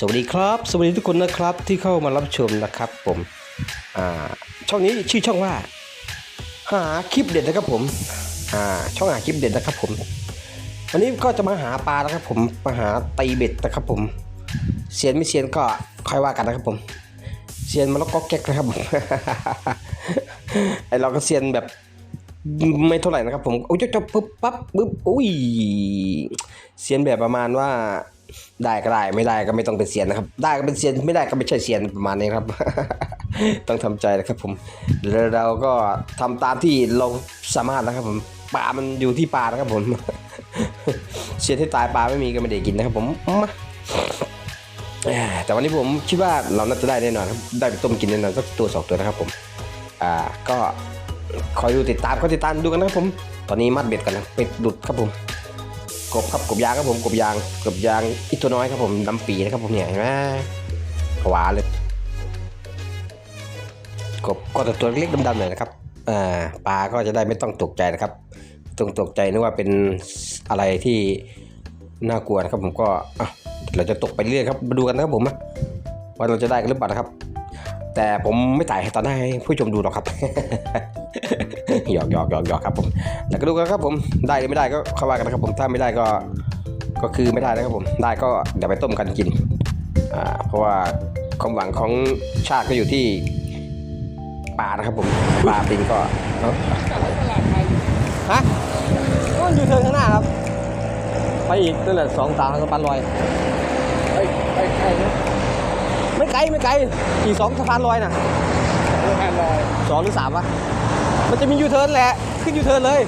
สวัสดีครับ สวัสดีทุกคนนะครับที่เข้ามารับชมนะครับผมช่องนี้ชื่อช่องว่า หาคลิปเด็ดนะครับผมช่องหาคลิปเด็ดนะครับผมวันนี้ก็จะมาหาปลาแล้วครับผมมาหาตีเบ็ดนะครับผมเซียนไม่เซียนก็ค่อยว่ากันนะครับผมเซียนมันแล้วก็แก๊กนะครับผมไอเราก็เซียนแบบไม่เท่าไหร่นะครับผมโอ้ยจะจะปุ๊บปั๊บปุ๊บอุ้ยเซียนแบบประมาณว่า ได้ก็ได้ไม่ได้ก็ไม่ต้องเป็นเซียนนะครับ ได้ก็เป็นเซียนไม่ได้ก็ไม่ใช่เซียนประมาณนี้ครับ ต้องทำใจนะครับผมแล้วเราก็ทำตามที่เราสามารถนะครับผมปลามันอยู่ที่ปลานะครับผมเซียนที่ตายปลาไม่มีก็ไม่ได้กินนะครับผมแต่วันนี้ผมคิดว่าเราน่าจะได้แน่นอนครับได้ไปต้มกินแน่นอนสักตัวสองตัวนะครับผมอ่าก็คอยดูติดตามก็ติดตามดูกันนะครับผม ตอนนี้มัดเบ็ดกันนะเป็ดดุดครับผม กบครับกบยางครับผมกบยางกบยางอีตัวน้อยครับผมดำปีนะครับผมเนี่ยเห็นไหมขวาเลย กบก็แต่ตัวเล็กดำๆหน่อยนะครับอ่าปลาก็จะได้ไม่ต้องตกใจนะครับต้องตกใจนึกว่าเป็นอะไรที่น่ากลัวนะครับผมก็อะเราจะตกไปเรื่อยครับมาดูกันนะครับผมว่าเราจะได้กันหรือเปล่านะครับ แต่ผมไม่ถ่ายให้ตอนให้ผู้ชมดูหรอกครับ หยอกหยอกหยอกหยอกครับผมแต่ก็ดูกันครับผมได้หรือไม่ได้ก็เข้าว่ากันนะครับผมถ้าไม่ได้ก็ก็คือไม่ได้นะครับผมได้ก็เดี๋ยวไปต้มกันกินอ่าเพราะว่าความหวังของชาติก็อยู่ที่ปลานะครับผมปลาปิงก็เอ้าฮะมันอยู่เทิงข้างหน้าครับ ไปอีกนั่นแหละสองสามสะพานลอยไปไปไปนะไม่ไกลไม่ไกลขี่สองสะพานลอยน่ะเรือแพนลอยสองหรือสามวะ มันจะมียูเทิร์นแหละ ขึ้นยูเทิร์นเลย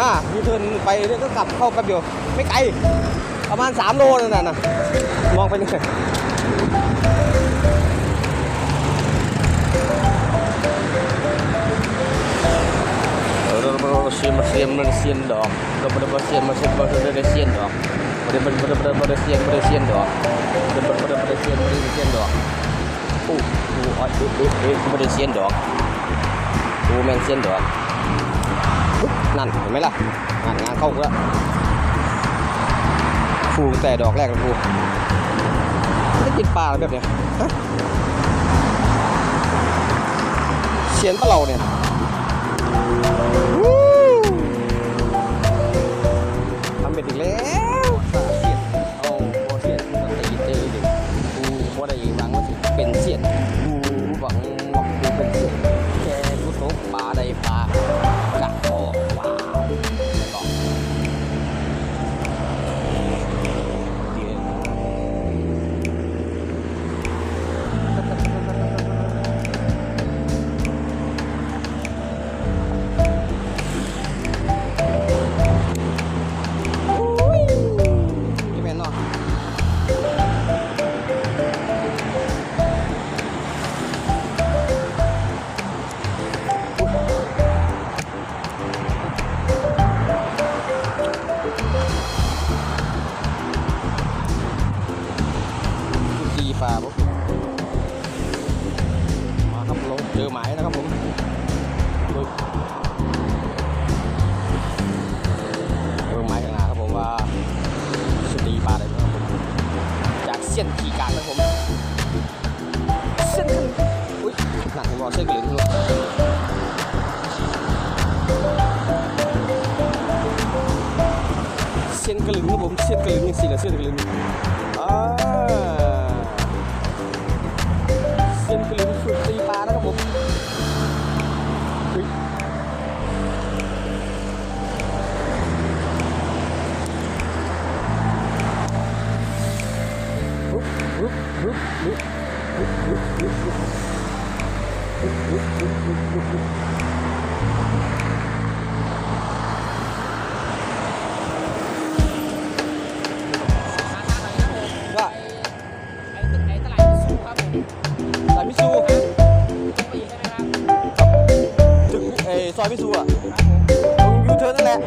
อ่ายูเทิร์นไปเรื่อยก็กลับเข้ากับอยู่ไม่ไกล ประมาณ 3 โลนั่นน่ะนะมองไปเลยเราเราเสียนมาเสียนมาเสียนดอกเราไม่ได้เสียนมาเสียนมาเสียนเสียนดอกไม่ได้ไม่ได้ไม่ได้ไม่ได้เสียนไม่ได้เสียนดอกไม่ได้ไม่ได้ไม่ได้เสียนไม่ได้เสียนดอกโอ้โหอ๋อเอ๊ะเอ๊ะเอ๊ะไม่ได้เสียนดอก โอ้แม่งเสียนดอกนั่นเห็นไหมล่ะงานงานเข้าแล้วฟูแต่ดอกแรกเลยฟูไม่ได้กินปลาแบบเนี้ยเสียนปลาเราเนี่ยทำเบ็ดอีกแล้ว Спасибо, Галина. ซอยมิซูอะตรงยูเทิร์นนั่นแหละ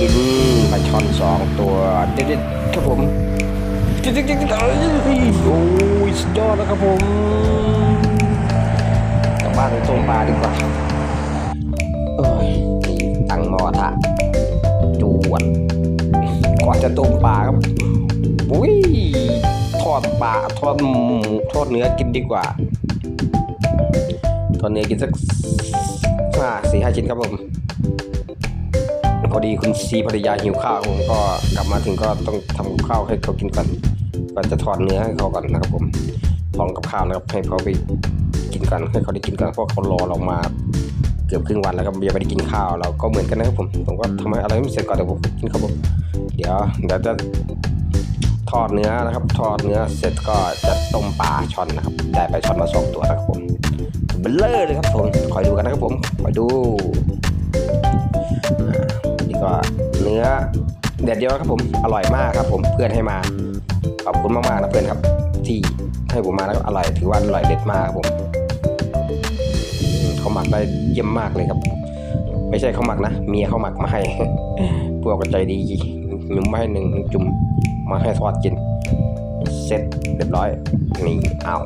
กินปลาช่อนสองตัวเด็ดๆครับผมเด็ดๆๆเอ้ยโอ้ยสุดยอดแล้วครับผมกลับบ้านไปต้มปลาดีกว่าเอ้ยตั้งหม้อทะจวดก่อนจะต้มปลาครับอุ้ยทอดปลาทอดหมูทอดเนื้อกินดีกว่าตอนนี้อกินสักห้าสี่ห้าชิ้นครับผม พอดีคุณซีภรรยาหิวข้าวผมก็กลับมาถึงก็ต้องทำข้าวให้เขากินก่อนก่อนจะทอดเนื้อให้เขาก่อนนะครับผมพร้อมกับข้าวนะครับให้เขาไปกินก่อนให้เขาได้กินก่อนเพราะเขารอเรามาเกือบครึ่งวันแล้วครับยังไม่ได้กินข้าวเราก็เหมือนกันนะครับผมผมก็ทำอะไรไม่เสร็จก่อนเดี๋ยวผมกินครับผมเดี๋ยวเดี๋ยวจะทอดเนื้อนะครับ ทอดเนื้อเสร็จก็จะต้มปลาช่อนนะครับได้ปลาช่อนมาสองตัวนะครับผมเบลเลอร์เลยครับผมคอยดูกันนะครับผมคอยดู ก็เนื้อเด็ดเดียวครับผมอร่อยมากครับ ผมเพื่อนให้มาขอบคุณมากๆนะเพื่อนครับ ที่ให้ผมมาแล้วก็อร่อยถือว่าอร่อยเด็ดมากครับผมเขาหมักได้เยี่ยมมากเลยครับ ไม่ใช่เขาหมักนะเมียเขาหมักมาให้พวกก็ใจดีหนุ่มมาให้หนึ่งจุ่มมาให้ทอดกินเสร็จเรียบร้อยนี่อ้าว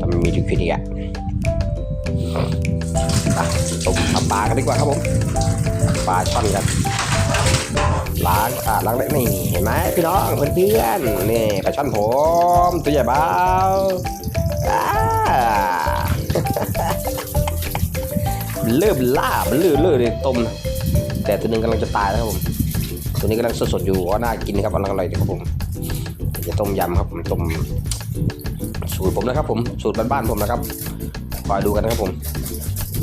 ทำไมมีถึงคืนอีกอะอะต้มทำปลากันดีกว่าครับผมปลาช่อนกัน ล้างอะล้างได้นี่เห็นไหมพี่น้องเพื่อนๆนี่ปลาช่อนผมตัวใหญ่เบาอ่าเริ่มล่ามันเลื่อเลื่อเลยต้มแต่ตัวหนึงกำลังจะตายแล้วครับผม ตัวนี้กำลังสดๆอยู่ก็น่ากินครับกำลังอร่อยดีครับผมจะต้มยำครับผมต้มสูตรผมนะครับผมสูตรบ้านๆผมนะครับคอยดูกันนะครับผม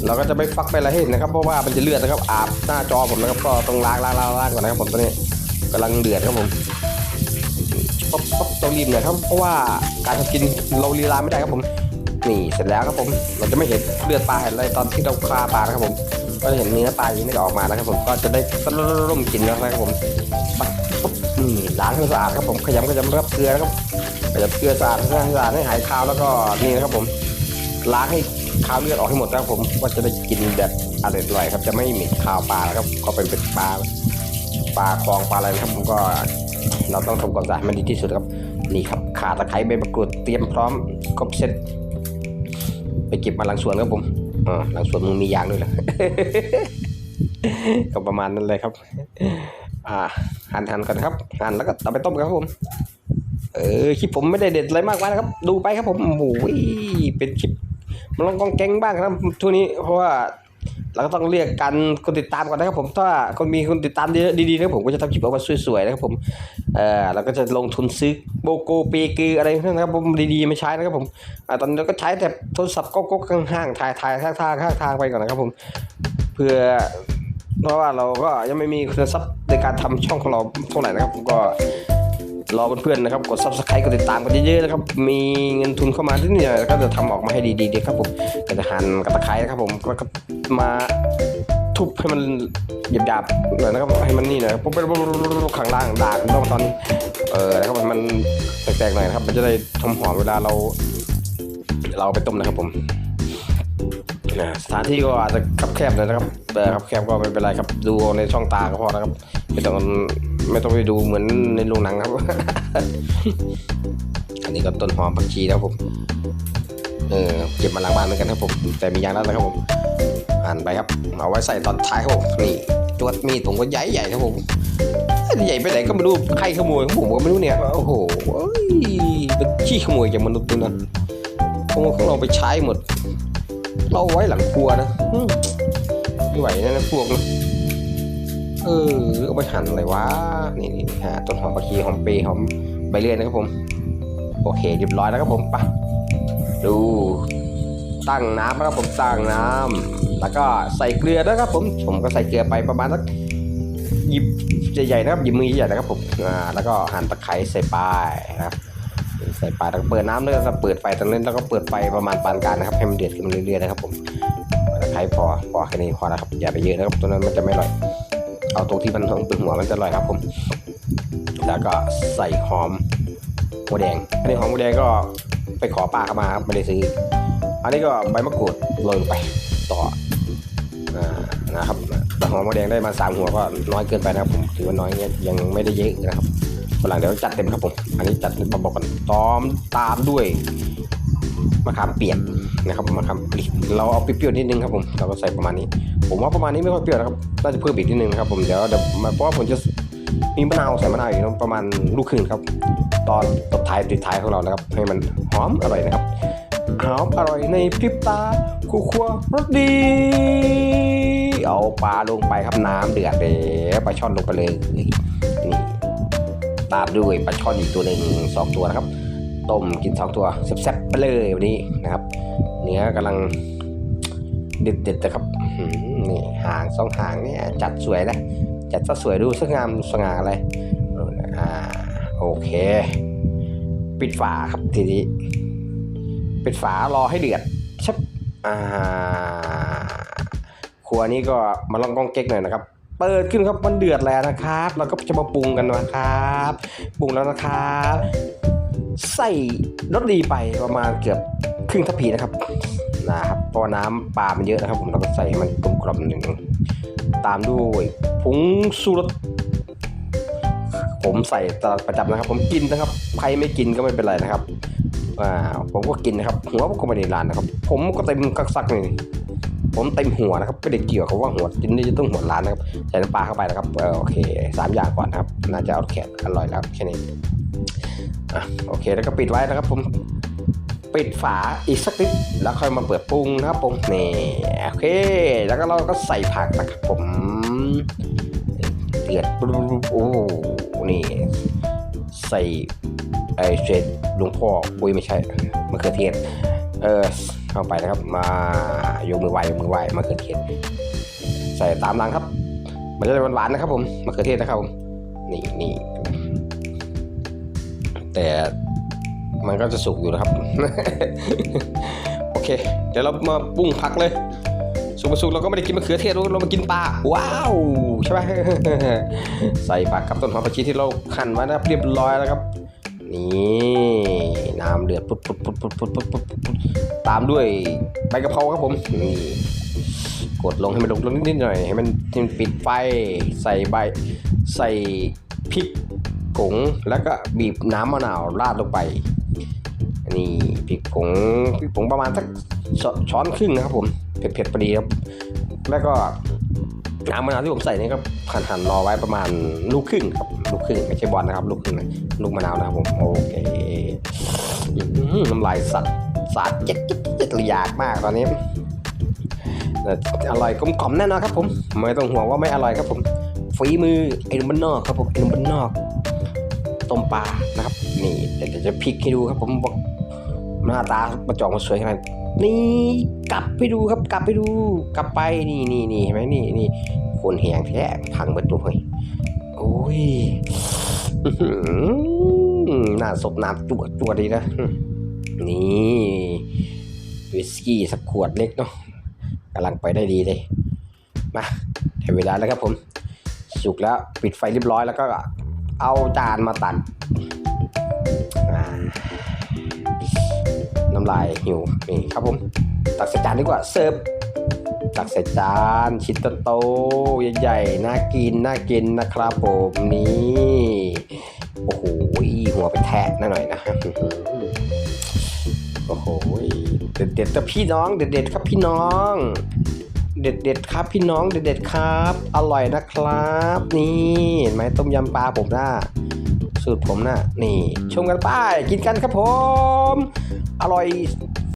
เราก็จะไม่ฟักไปอะไรให้เห็นนะครับ เพราะว่ามันจะเลือดนะครับอาบหน้าจอผมนะครับก็ต้องล้างล้างล้างล้างก่อนนะครับผมตอนนี้กำลังเดือดครับผมป๊บป๊บต้องรีบหน่อยครับเพราะว่าการทำกินเราลีลาไม่ได้ครับผมนี่เสร็จแล้วครับผมเราจะไม่เห็นเลือดปลาเห็นอะไรตอนที่เราคลาปลานะครับผมก็จะเห็นเนื้อปลาอย่างนี้ออกมานะครับผมก็จะได้ร่มกินแล้วนะครับผมปั๊บปุ๊บนี่ล้างให้สะอาดครับผมขยำขยำรับเกลือนะครับขยำเกลือสะอาดให้สะอาดให้หายคาวแล้วก็นี่นะครับผมล้างให้ คาวเลือดออกให้หมดนะครับผมก็จะได้กินแบบอร่อยๆครับ จะไม่ม็นคาวปลาแล้วครับ ก็เป็นเป็นปลาปลาคลองปลาอะไรนะครับผมก็เราต้องทำความสะอาดมันดีที่สุดครับนี่ครับข่าตะไคร้ใบมะกรูดเตรียมพร้อมครบเซตไปเก็บมาหลังสวนครับผมอ่าหลังสวนมึงมียางด้วยเหรอก็ประมาณนั้นเลยครับ อ่าหั่นหั่นกันครับหั่นแล้วก็เอาไปต้มครับผม เออคลิปผมไม่ได้เด็ดอะไรมากมายนะครับ ดูไปครับผมโอ้โหเป็นคลิป มันลองกองแกงบ้างครับทุกนี้เพราะว่าเราก็ต้องเรียกกันคนติดตามก่อนนะครับผมถ้าคนมีคนติดตามดีๆนะครับผมก็จะทำคลิปออกมาสวยๆนะครับผมเออเราก็จะลงทุนซื้อโบโกเปกืออะไรพวกนั้นนะครับผมดีๆไม่ใช้นะครับผมอ่าตอนนี้เราก็ใช้แต่โทรศัพท์ก็ก็ข้างๆถ่ายถ่ายข้างทางข้างทางไปก่อนนะครับผมเพื่อเพราะว่าเราก็ยังไม่มีคุณทรัพย์ในการทำช่องของเราเท่าไหร่นะครับผมก็ รอเพื่อนๆนะครับ กด subscribe กดติดตามกันเยอะๆนะครับ มีเงินทุนเข้ามาที่นี่หน่ยแล้วก็จะทำออกมาให้ดีๆดีครับผมก็จะหั่นกระตะไคร้นะครับผมแล้วก็มาทุบให้มันหยาบๆหน่อยนะครับให้มันนี่หน่อยปุ๊บๆๆข้างล่างด่างต้องตอนเออนะครับมันแตกๆหน่อยนะครับ มันจะได้หอมเวลาเรา เราไปต้มนะครับผมสถานที่ก็อาจจะคับแคบหน่อยนะครับ แต่คับแคบก็ไม่เป็นไรครับดูในช่องตาก็พอนะครับ ไม่ต้องไม่ต้องไปดูเหมือนในโรงหนังครับ อันนี้ก็ต้นหอมผักชีนะครับผม เออเก็บมาหลังบ้านเหมือนกันครับผม แต่มียางแล้วนะครับผมหั่นไปครับ เอาไว้ใส่ตอนท้ายครับผมนี่จวดมีดผมก็ใหญ่ใหญ่ๆครับผมใหญ่ไปไหนก็ไม่รู้ใครขโมยของผมก็ไม่รู้เนี่ยโอ้โหเอ้ยเป็นขี้ขโมยจากมนุษย์ด้วยนะของของเราไปใช้หมดเราเอาไว้หลังครัวนะอืมไม่ไหวนะนะพวกนะ เออเอาไปหั่นอะไรวะนี่นี่ฮะต้นหอมผักชีหอมเปรย์หอมใบเลื่อยนะครับผม โอเคเรียบร้อยแล้วครับผมไปดูตั้งน้ำนะครับผมตั้งน้ำแล้วก็ใส่เกลือนะครับผมผมก็ใส่เกลือไปประมาณสักหยิบใหญ่ๆนะครับหยิบมือใหญ่ๆนะครับผมอ่าแล้วก็หั่นตะไคร้ใส่ไปนะครับใส่ปลาแล้วเปิดน้ำแล้วก็เปิดไฟตรงนั้นแล้วก็เปิดไฟประมาณปานกลางนะครับให้มันเดือดขึ้นเรื่อยๆนะครับผมตะไคร้พอพอแค่นี้พอแล้วครับอย่าไปเยอะนะครับตัวนั้นมันจะไม่อร่อย เอาตรงที่มันเป็นหัวมันจะอร่อยครับผม แล้วก็ใส่หอมหัวแดง อันนี้หอมหัวแดงก็ไปขอป้าเข้ามาครับไม่ได้ซื้อ อันนี้ก็ใบมะกรูดโรยลงไปต่ออนะครับหอมแดงได้มาสามหัวก็น้อยเกินไปนะครับผมถือว่าน้อยเงี้ยยังไม่ได้เยอะนะครับวันหลังเดี๋ยวจัดเต็มครับผม อันนี้จัดเป็นประบอกกันตอมตามด้วย มะขามเปียกนะครับมะขามเปียกเราเอาเปรี้ยวๆนิดนึงครับผมเราก็ใส่ประมาณนี้ ผมว่าประมาณนี้ไม่ค่อยเปรี้ยวนะครับน่าจะเพิ่มอีกนิดนึงนะครับผมเดี๋ยวเดี๋ยวมาเพราะว่าผมจะมีมะนาวใส่มะนาวอีกนะประมาณลูกครึ่งครับ ตอนตบท้ายติดท้ายของเรานะครับ ให้มันหอมอร่อยนะครับหอมอร่อยในพริบตาคู่ครัวรสดี เอาปลาลงไปครับน้ำเดือดเลยปลาช่อนลงไปเลยนี่ตามด้วยปลาช่อนอีกตัวหนึ่งสองตัวนะครับ ต้มกินสองตัวแซ่บๆไปเลยวันนี้นะครับ เนื้อกำลังเด็ดๆนะครับนี่หางสองหางเนี่ยจัดสวยนะจัดซะสวยดูสวยงามสง่าอะไรอ่าโอเค ปิดฝาครับทีนี้ปิดฝารอให้เดือดชับอ่าครัวนี้ก็มาลองกองเก๊กหน่อยนะครับเปิดขึ้นครับมันเดือดแล้วนะครับเราก็จะมาปรุงกันนะครับ ปรุงแล้วนะครับ ใส่รสดีไปประมาณเกือบครึ่งทัพพีนะครับนะครับเพราะว่าน้ำปลามันเยอะนะครับ ผมเราก็ใส่ให้มันกลมกล่อมหนึ่งตามด้วยผงสูรสผมใส่ตลอดประจำนะครับ ผมกินนะครับ ใครไม่กินก็ไม่เป็นไรนะครับอ่าผมก็กินนะครับหัวผมก็ไม่ได้ร้านนะครับ ผมก็เต็มกักซักนี่ผมเต็มหัวนะครับไม่ได้เกี่ยวกับว่าหัวกินนี่จะต้องหัวร้านนะครับใส่น้ำปลาเข้าไปนะครับเออโอเคสามอย่างก่อนนะครับ น่าจะเอาแขนอร่อยแล้วแค่นี้ อะโอเค แล้วก็ปิดไว้นะครับผมปิดฝาอีกสักนิดแล้วค่อยมาเปิดปรุงนะครับผมนี่โอเค แล้วก็เราก็ใส่ผักนะครับผมเดือดปุ๊บโอ้นี่ ใส่ไอเศษหลวงพ่อปุ้ยไม่ใช่มะเขือเทศเออเข้าไปนะครับ มายกมือไหว้ยกมือไหว้มะเขือเทศใส่ตามหลังครับ มันจะหวานๆนะครับผมมะเขือเทศนะครับผมนี่นี่ แต่มันก็จะสุกอยู่นะครับ โอเค เดี๋ยวเรามาปรุงผักเลยสุกมาสุกเราก็ไม่ได้กินมะเขือเทศเราเรามากินปลาว้าวใช่ไหมใส่ผักกับต้นหอมผักชีที่เราหั่นมานะเรียบร้อยแล้วครับ นี่น้ำเดือดปุ๊บปุ๊บปุ๊บปุ๊บปุ๊บปุ๊บปุ๊บตามด้วยใบกะเพราครับผมนี่กดลงให้มันลงนิดหน่อยให้มันให้มันปิดไฟใส่ใบใส่พริก ผงแล้วก็บีบน้ำมะนาวราดลงไปนี่พริกผงพริกผงประมาณสักช้อนครึ่งนะครับ ผมเผ็ดๆพอดีครับ แล้วก็น้ำมะนาวที่ผมใส่นี่ก็หั่นหั่นรอไว้ประมาณลูกครึ่งครับลูกครึ่งไม่ใช่บอลนะครับ ลูกครึ่งนะลูกมะนาวนะครับผมโอเคน้ำลายสัตว์สาดเจ็ดเจ็ดเจ็ดอยากมากตอนนี้อร่อยกลมกล่อมแน่นอนครับ ผม ไม่ต้องห่วงว่าไม่อร่อยครับผมฝีมือไอ้หนุ่มบ้านนอกครับผมไอ้หนุ่มบ้านนอก ต้มปลานะครับ นี่เดี๋ยวจะพลิกให้ดูครับ ผมบอกหน้าตาประจองมาสวยขนาดนี่กลับไปดูครับ กลับไปดู กลับไปนี่นี่นี่เห็นไหมนี่นี่คนแหงแท้พังเบิดตัวเลยโอ้ยหน้าศพน้ำจวดจวดดีนะนี่วิสกี้สักขวดเล็กเนาะกำลังไปได้ดีเลยมาถึงเวลาแล้วครับผม สุกแล้วปิดไฟเรียบร้อยแล้วก็ เอาจานมาตักอ่าน้ำลายหิวนี่ครับผม ตักใส่จานดีกว่าเสิร์ฟตักใส่จานชิ้นโตๆใหญ่ๆน่ากินน่ากินนะครับผมนี่โอ้โหหัวไปแทะหน่อยนะโอ้โหเด็ดๆแต่พี่น้องเด็ดๆครับพี่น้อง เด็ดๆครับพี่น้องเด็ดๆครับ อร่อยนะครับ นี่เห็นไหมต้มยำปลาผมนะสูตรผมนะนี่ ชมกันไปกินกันครับผม อร่อย